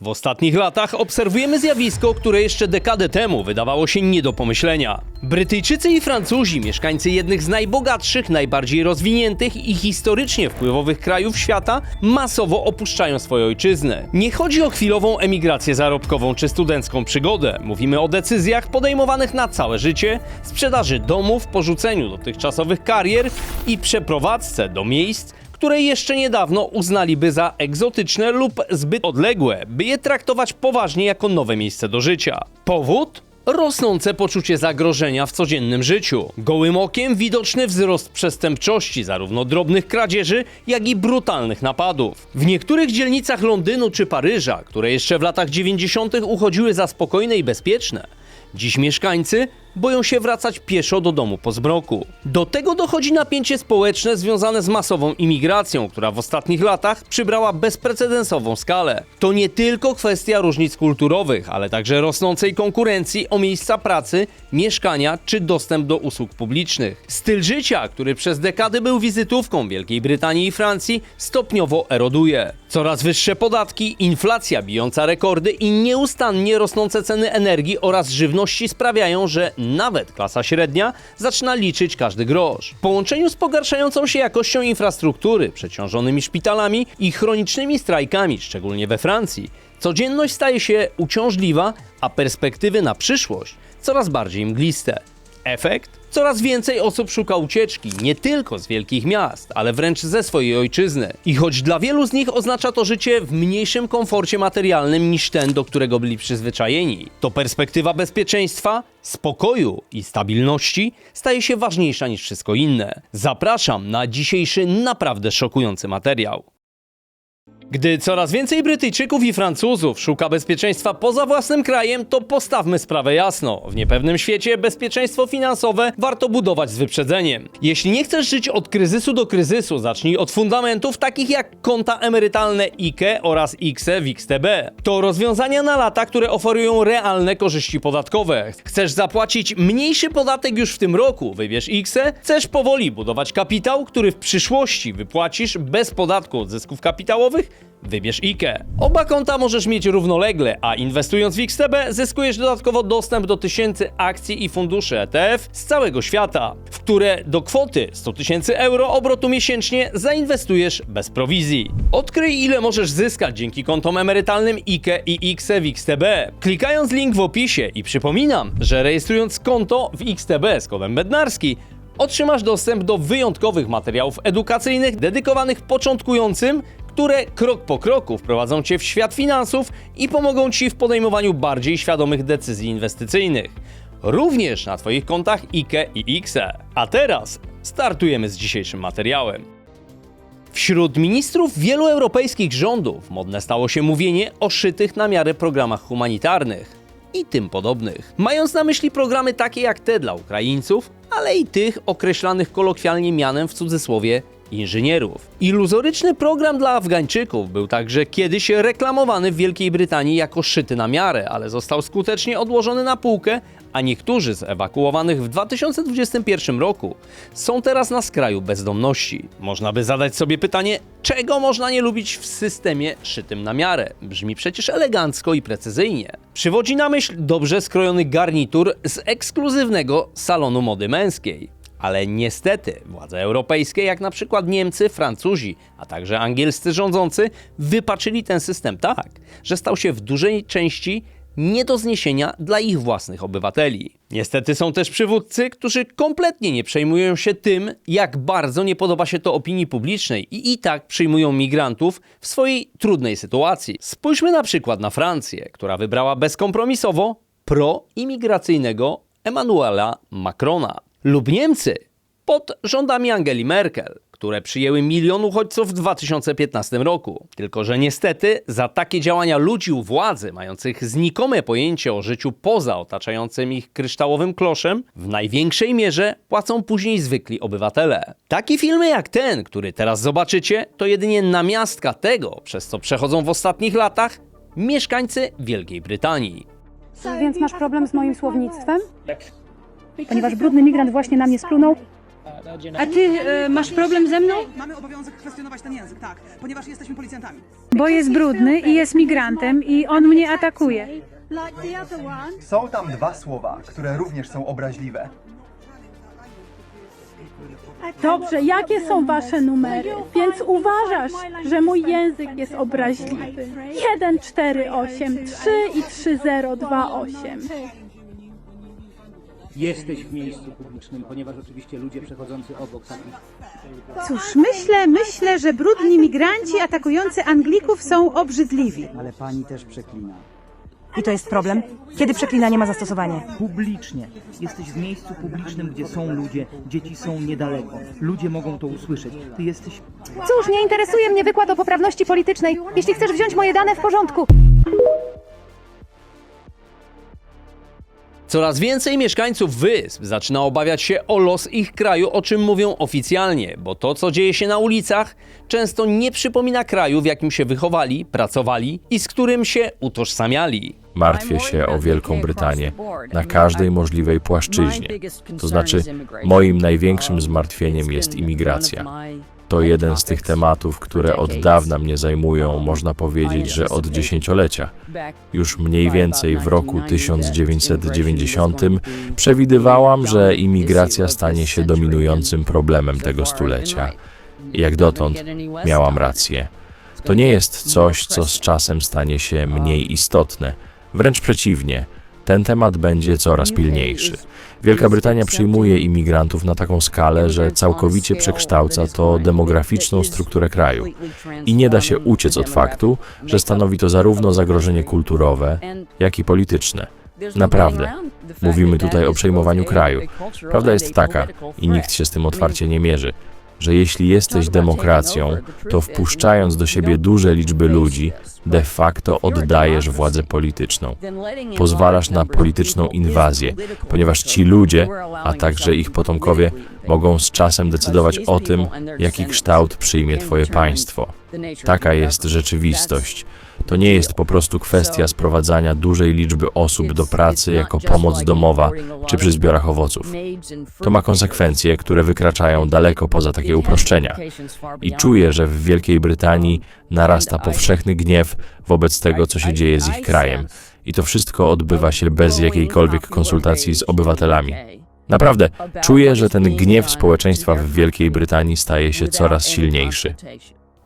W ostatnich latach obserwujemy zjawisko, które jeszcze dekadę temu wydawało się nie do pomyślenia. Brytyjczycy i Francuzi, mieszkańcy jednych z najbogatszych, najbardziej rozwiniętych i historycznie wpływowych krajów świata, masowo opuszczają swoje ojczyzny. Nie chodzi o chwilową emigrację zarobkową czy studencką przygodę. Mówimy o decyzjach podejmowanych na całe życie, sprzedaży domów, porzuceniu dotychczasowych karier i przeprowadzce do miejsc, które jeszcze niedawno uznaliby za egzotyczne lub zbyt odległe, by je traktować poważnie jako nowe miejsce do życia. Powód? Rosnące poczucie zagrożenia w codziennym życiu. Gołym okiem widoczny wzrost przestępczości, zarówno drobnych kradzieży, jak i brutalnych napadów. W niektórych dzielnicach Londynu czy Paryża, które jeszcze w latach 90. uchodziły za spokojne i bezpieczne, Dziś mieszkańcy boją się wracać pieszo do domu po zmroku. Do tego dochodzi napięcie społeczne związane z masową imigracją, która w ostatnich latach przybrała bezprecedensową skalę. To nie tylko kwestia różnic kulturowych, ale także rosnącej konkurencji o miejsca pracy, mieszkania czy dostęp do usług publicznych. Styl życia, który przez dekady był wizytówką Wielkiej Brytanii i Francji, stopniowo eroduje. Coraz wyższe podatki, inflacja bijąca rekordy i nieustannie rosnące ceny energii oraz żywności sprawiają, że nawet klasa średnia zaczyna liczyć każdy grosz. W połączeniu z pogarszającą się jakością infrastruktury, przeciążonymi szpitalami i chronicznymi strajkami, szczególnie we Francji, codzienność staje się uciążliwa, a perspektywy na przyszłość coraz bardziej mgliste. Efekt? Coraz więcej osób szuka ucieczki, nie tylko z wielkich miast, ale wręcz ze swojej ojczyzny. I choć dla wielu z nich oznacza to życie w mniejszym komforcie materialnym niż ten, do którego byli przyzwyczajeni, to perspektywa bezpieczeństwa, spokoju i stabilności staje się ważniejsza niż wszystko inne. Zapraszam na dzisiejszy naprawdę szokujący materiał. Gdy coraz więcej Brytyjczyków i Francuzów szuka bezpieczeństwa poza własnym krajem, to postawmy sprawę jasno. W niepewnym świecie bezpieczeństwo finansowe warto budować z wyprzedzeniem. Jeśli nie chcesz żyć od kryzysu do kryzysu, zacznij od fundamentów takich jak konta emerytalne IKE oraz IKSE w XTB. To rozwiązania na lata, które oferują realne korzyści podatkowe. Chcesz zapłacić mniejszy podatek już w tym roku, wybierz IKSE. Chcesz powoli budować kapitał, który w przyszłości wypłacisz bez podatku od zysków kapitałowych? Wybierz IKE. Oba konta możesz mieć równolegle, a inwestując w XTB zyskujesz dodatkowo dostęp do tysięcy akcji i funduszy ETF z całego świata, w które do kwoty 100 tysięcy euro obrotu miesięcznie zainwestujesz bez prowizji. Odkryj ile możesz zyskać dzięki kontom emerytalnym IKE i IKSE w XTB. Klikając link w opisie i przypominam, że rejestrując konto w XTB z kodem Bednarski otrzymasz dostęp do wyjątkowych materiałów edukacyjnych dedykowanych początkującym, które krok po kroku wprowadzą Cię w świat finansów i pomogą Ci w podejmowaniu bardziej świadomych decyzji inwestycyjnych. Również na Twoich kontach IKE i IKSE. A teraz startujemy z dzisiejszym materiałem. Wśród ministrów wielu europejskich rządów modne stało się mówienie o szytych na miarę programach humanitarnych i tym podobnych. Mając na myśli programy takie jak te dla Ukraińców, ale i tych określanych kolokwialnie mianem w cudzysłowie inżynierów. Iluzoryczny program dla Afgańczyków był także kiedyś reklamowany w Wielkiej Brytanii jako szyty na miarę, ale został skutecznie odłożony na półkę, a niektórzy z ewakuowanych w 2021 roku są teraz na skraju bezdomności. Można by zadać sobie pytanie, czego można nie lubić w systemie szytym na miarę? Brzmi przecież elegancko i precyzyjnie. Przywodzi na myśl dobrze skrojony garnitur z ekskluzywnego salonu mody męskiej. Ale niestety władze europejskie, jak na przykład Niemcy, Francuzi, a także angielscy rządzący, wypaczyli ten system tak, że stał się w dużej części nie do zniesienia dla ich własnych obywateli. Niestety są też przywódcy, którzy kompletnie nie przejmują się tym, jak bardzo nie podoba się to opinii publicznej i i tak przyjmują migrantów w swojej trudnej sytuacji. Spójrzmy na przykład na Francję, która wybrała bezkompromisowo pro-imigracyjnego Emmanuela Macrona lub Niemcy pod rządami Angeli Merkel, które przyjęły milion uchodźców w 2015 roku. Tylko, że niestety za takie działania ludzi u władzy, mających znikome pojęcie o życiu poza otaczającym ich kryształowym kloszem, w największej mierze płacą później zwykli obywatele. Takie filmy jak ten, który teraz zobaczycie, to jedynie namiastka tego, przez co przechodzą w ostatnich latach mieszkańcy Wielkiej Brytanii. Więc masz problem z moim słownictwem? Ponieważ brudny migrant właśnie na mnie splunął, A ty e, masz problem ze mną? Mamy obowiązek kwestionować ten język, tak, ponieważ jesteśmy policjantami. Bo jest brudny i jest migrantem i on mnie atakuje. Są tam dwa słowa, które również są obraźliwe. Dobrze, jakie są wasze numery? Więc uważasz, że mój język jest obraźliwy. 1, 4, 8, 3 i 3, 0, 2, 8. Jesteś w miejscu publicznym, ponieważ oczywiście ludzie przechodzący obok takich Cóż, myślę, myślę, że brudni migranci atakujący Anglików są obrzydliwi. Ale pani też przeklina. I to jest problem? Kiedy przeklinanie ma zastosowanie? Publicznie. Jesteś w miejscu publicznym, gdzie są ludzie, dzieci są niedaleko. Ludzie mogą to usłyszeć. Ty jesteś Cóż, nie interesuje mnie wykład o poprawności politycznej. Jeśli chcesz wziąć moje dane, w porządku. Coraz więcej mieszkańców wysp zaczyna obawiać się o los ich kraju, o czym mówią oficjalnie, bo to, co dzieje się na ulicach, często nie przypomina kraju, w jakim się wychowali, pracowali i z którym się utożsamiali. Martwię się o Wielką Brytanię na każdej możliwej płaszczyźnie. To znaczy, moim największym zmartwieniem jest imigracja. To jeden z tych tematów, które od dawna mnie zajmują, można powiedzieć, że od dziesięciolecia. Już mniej więcej w roku 1990 przewidywałam, że imigracja stanie się dominującym problemem tego stulecia. Jak dotąd miałam rację. To nie jest coś, co z czasem stanie się mniej istotne. Wręcz przeciwnie, ten temat będzie coraz pilniejszy. Wielka Brytania przyjmuje imigrantów na taką skalę, że całkowicie przekształca to demograficzną strukturę kraju. I nie da się uciec od faktu, że stanowi to zarówno zagrożenie kulturowe, jak i polityczne. Naprawdę. Mówimy tutaj o przejmowaniu kraju. Prawda jest taka, i nikt się z tym otwarcie nie mierzy, że jeśli jesteś demokracją, to wpuszczając do siebie duże liczby ludzi, de facto oddajesz władzę polityczną. Pozwalasz na polityczną inwazję, ponieważ ci ludzie, a także ich potomkowie, mogą z czasem decydować o tym, jaki kształt przyjmie Twoje państwo. Taka jest rzeczywistość. To nie jest po prostu kwestia sprowadzania dużej liczby osób do pracy jako pomoc domowa czy przy zbiorach owoców. To ma konsekwencje, które wykraczają daleko poza takie uproszczenia. I czuję, że w Wielkiej Brytanii narasta powszechny gniew wobec tego, co się dzieje z ich krajem. I to wszystko odbywa się bez jakiejkolwiek konsultacji z obywatelami. Naprawdę, czuję, że ten gniew społeczeństwa w Wielkiej Brytanii staje się coraz silniejszy.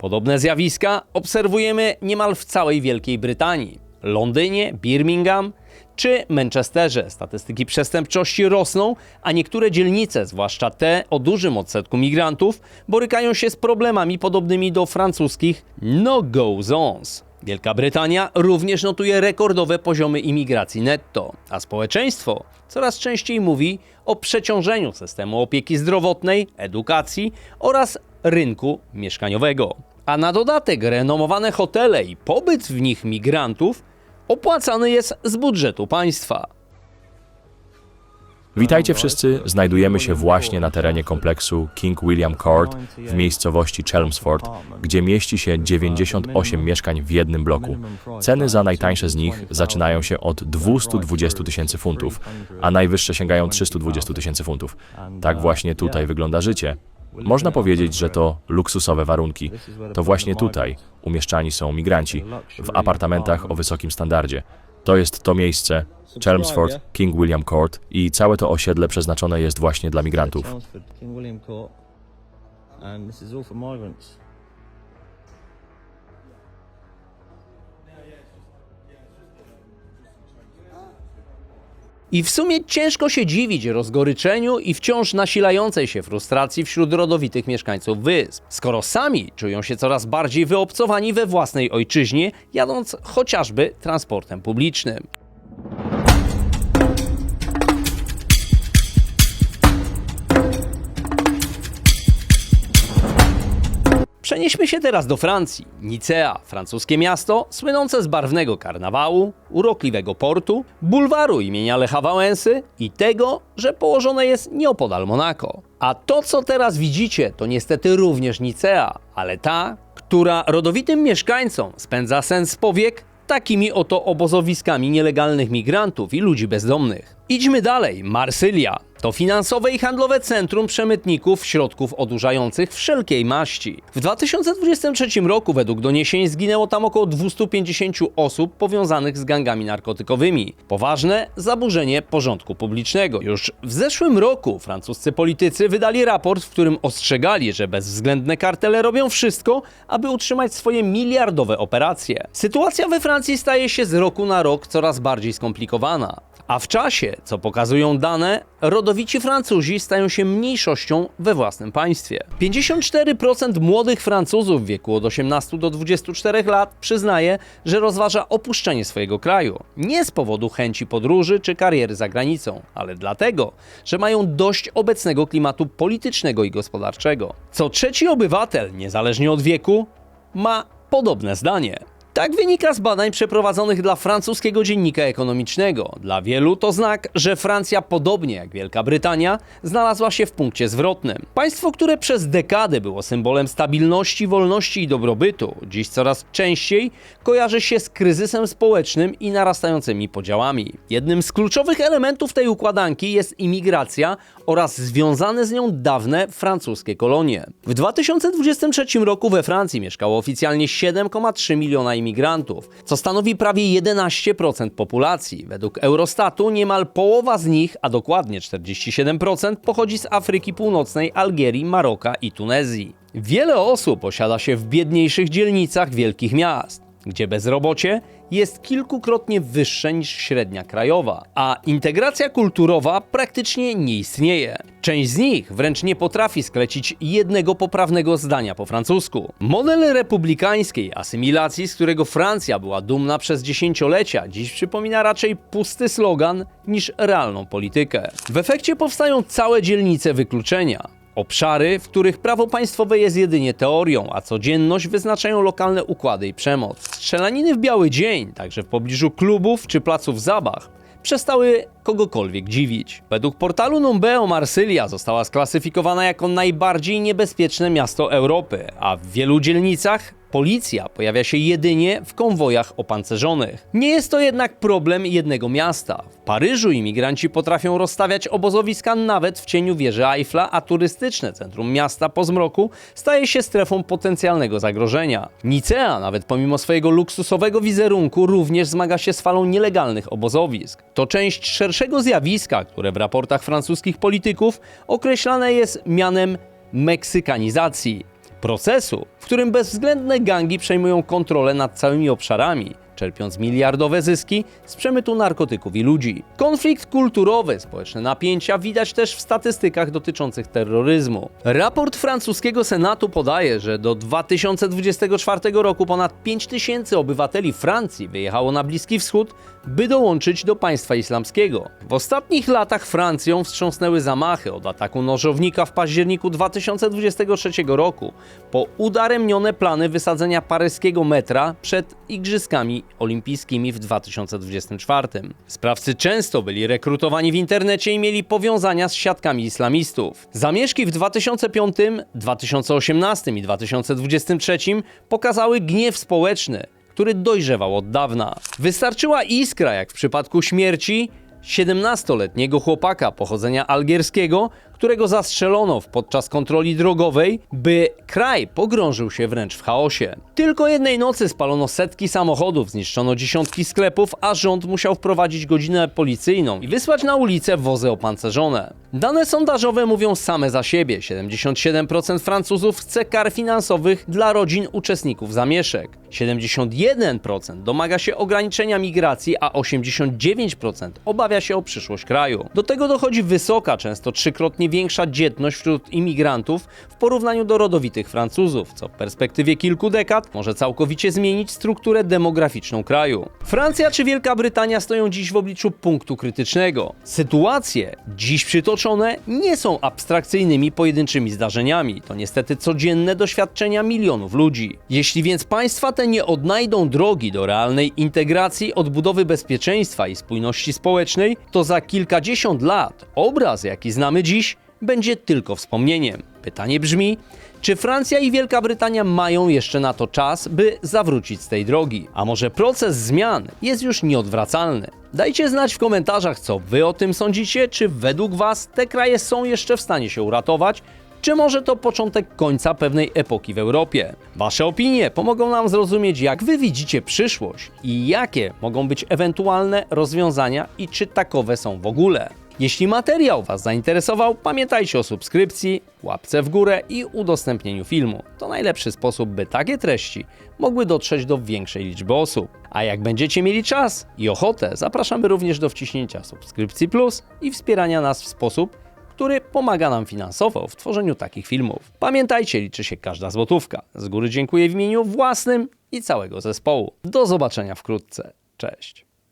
Podobne zjawiska obserwujemy niemal w całej Wielkiej Brytanii. Londynie, Birmingham czy Manchesterze statystyki przestępczości rosną, a niektóre dzielnice, zwłaszcza te o dużym odsetku migrantów, borykają się z problemami podobnymi do francuskich no-go zones. Wielka Brytania również notuje rekordowe poziomy imigracji netto, a społeczeństwo coraz częściej mówi o przeciążeniu systemu opieki zdrowotnej, edukacji oraz rynku mieszkaniowego. A na dodatek renomowane hotele i pobyt w nich migrantów opłacany jest z budżetu państwa. Witajcie wszyscy, znajdujemy się właśnie na terenie kompleksu King William Court w miejscowości Chelmsford, gdzie mieści się 98 mieszkań w jednym bloku. Ceny za najtańsze z nich zaczynają się od 220 tysięcy funtów, a najwyższe sięgają 320 tysięcy funtów. Tak właśnie tutaj wygląda życie. Można powiedzieć, że to luksusowe warunki. To właśnie tutaj umieszczani są migranci, w apartamentach o wysokim standardzie. To jest to miejsce, Chelmsford, King William Court i całe to osiedle przeznaczone jest właśnie dla migrantów. I w sumie ciężko się dziwić rozgoryczeniu i wciąż nasilającej się frustracji wśród rodowitych mieszkańców wysp, skoro sami czują się coraz bardziej wyobcowani we własnej ojczyźnie, jadąc chociażby transportem publicznym. Przenieśmy się teraz do Francji. Nicea, francuskie miasto, słynące z barwnego karnawału, urokliwego portu, bulwaru imienia Lecha Wałęsy i tego, że położone jest nieopodal Monako. A to, co teraz widzicie, to niestety również Nicea, ale ta, która rodowitym mieszkańcom spędza sens powiek takimi oto obozowiskami nielegalnych migrantów i ludzi bezdomnych. Idźmy dalej. Marsylia to finansowe i handlowe centrum przemytników środków odurzających wszelkiej maści. W 2023 roku według doniesień zginęło tam około 250 osób powiązanych z gangami narkotykowymi. Poważne zaburzenie porządku publicznego. Już w zeszłym roku francuscy politycy wydali raport, w którym ostrzegali, że bezwzględne kartele robią wszystko, aby utrzymać swoje miliardowe operacje. Sytuacja we Francji staje się z roku na rok coraz bardziej skomplikowana. A w czasie, co pokazują dane, rodowici Francuzi stają się mniejszością we własnym państwie. 54% młodych Francuzów w wieku od 18 do 24 lat przyznaje, że rozważa opuszczenie swojego kraju. Nie z powodu chęci podróży czy kariery za granicą, ale dlatego, że mają dość obecnego klimatu politycznego i gospodarczego. Co trzeci obywatel, niezależnie od wieku, ma podobne zdanie. Tak wynika z badań przeprowadzonych dla francuskiego dziennika ekonomicznego. Dla wielu to znak, że Francja, podobnie jak Wielka Brytania, znalazła się w punkcie zwrotnym. Państwo, które przez dekady było symbolem stabilności, wolności i dobrobytu, dziś coraz częściej kojarzy się z kryzysem społecznym i narastającymi podziałami. Jednym z kluczowych elementów tej układanki jest imigracja oraz związane z nią dawne francuskie kolonie. W 2023 roku we Francji mieszkało oficjalnie 7,3 miliona imigrantów, co stanowi prawie 11% populacji. Według Eurostatu niemal połowa z nich, a dokładnie 47%, pochodzi z Afryki Północnej, Algierii, Maroka i Tunezji. Wiele osób osiada się w biedniejszych dzielnicach wielkich miast gdzie bezrobocie jest kilkukrotnie wyższe niż średnia krajowa, a integracja kulturowa praktycznie nie istnieje. Część z nich wręcz nie potrafi sklecić jednego poprawnego zdania po francusku. Model republikańskiej asymilacji, z którego Francja była dumna przez dziesięciolecia, dziś przypomina raczej pusty slogan niż realną politykę. W efekcie powstają całe dzielnice wykluczenia. Obszary, w których prawo państwowe jest jedynie teorią, a codzienność wyznaczają lokalne układy i przemoc. Strzelaniny w biały dzień, także w pobliżu klubów czy placów zabaw, przestały kogokolwiek dziwić. Według portalu Numbeo Marsylia została sklasyfikowana jako najbardziej niebezpieczne miasto Europy, a w wielu dzielnicach policja pojawia się jedynie w konwojach opancerzonych. Nie jest to jednak problem jednego miasta. W Paryżu imigranci potrafią rozstawiać obozowiska nawet w cieniu wieży Eiffla, a turystyczne centrum miasta po zmroku staje się strefą potencjalnego zagrożenia. Nicea, nawet pomimo swojego luksusowego wizerunku, również zmaga się z falą nielegalnych obozowisk. To część szerszego zjawiska, które w raportach francuskich polityków określane jest mianem meksykanizacji procesu, w którym bezwzględne gangi przejmują kontrolę nad całymi obszarami, czerpiąc miliardowe zyski z przemytu narkotyków i ludzi. Konflikt kulturowy, społeczne napięcia widać też w statystykach dotyczących terroryzmu. Raport francuskiego Senatu podaje, że do 2024 roku ponad 5 tysięcy obywateli Francji wyjechało na Bliski Wschód, by dołączyć do państwa islamskiego. W ostatnich latach Francją wstrząsnęły zamachy od ataku nożownika w październiku 2023 roku, po udaremnione plany wysadzenia paryskiego metra przed Igrzyskami Olimpijskimi w 2024. Sprawcy często byli rekrutowani w internecie i mieli powiązania z siatkami islamistów. Zamieszki w 2005, 2018 i 2023 pokazały gniew społeczny, który dojrzewał od dawna. Wystarczyła iskra, jak w przypadku śmierci 17-letniego chłopaka pochodzenia algierskiego, którego zastrzelono podczas kontroli drogowej, by kraj pogrążył się wręcz w chaosie. Tylko jednej nocy spalono setki samochodów, zniszczono dziesiątki sklepów, a rząd musiał wprowadzić godzinę policyjną i wysłać na ulicę wozy opancerzone. Dane sondażowe mówią same za siebie. 77% Francuzów chce kar finansowych dla rodzin uczestników zamieszek. 71% domaga się ograniczenia migracji, a 89% obawia się o przyszłość kraju. Do tego dochodzi wysoka, często trzykrotnie większa dzietność wśród imigrantów w porównaniu do rodowitych Francuzów, co w perspektywie kilku dekad może całkowicie zmienić strukturę demograficzną kraju. Francja czy Wielka Brytania stoją dziś w obliczu punktu krytycznego. Sytuacje dziś przytoczone nie są abstrakcyjnymi pojedynczymi zdarzeniami. To niestety codzienne doświadczenia milionów ludzi. Jeśli więc państwa te nie odnajdą drogi do realnej integracji, odbudowy bezpieczeństwa i spójności społecznej, to za kilkadziesiąt lat obraz, jaki znamy dziś, będzie tylko wspomnieniem. Pytanie brzmi, czy Francja i Wielka Brytania mają jeszcze na to czas, by zawrócić z tej drogi? A może proces zmian jest już nieodwracalny? Dajcie znać w komentarzach, co wy o tym sądzicie, czy według was te kraje są jeszcze w stanie się uratować, czy może to początek końca pewnej epoki w Europie. Wasze opinie pomogą nam zrozumieć, jak wy widzicie przyszłość i jakie mogą być ewentualne rozwiązania i czy takowe są w ogóle. Jeśli materiał Was zainteresował, pamiętajcie o subskrypcji, łapce w górę i udostępnieniu filmu. To najlepszy sposób, by takie treści mogły dotrzeć do większej liczby osób. A jak będziecie mieli czas i ochotę, zapraszamy również do wciśnięcia subskrypcji plus i wspierania nas w sposób, który pomaga nam finansowo w tworzeniu takich filmów. Pamiętajcie, liczy się każda złotówka. Z góry dziękuję w imieniu własnym i całego zespołu. Do zobaczenia wkrótce. Cześć.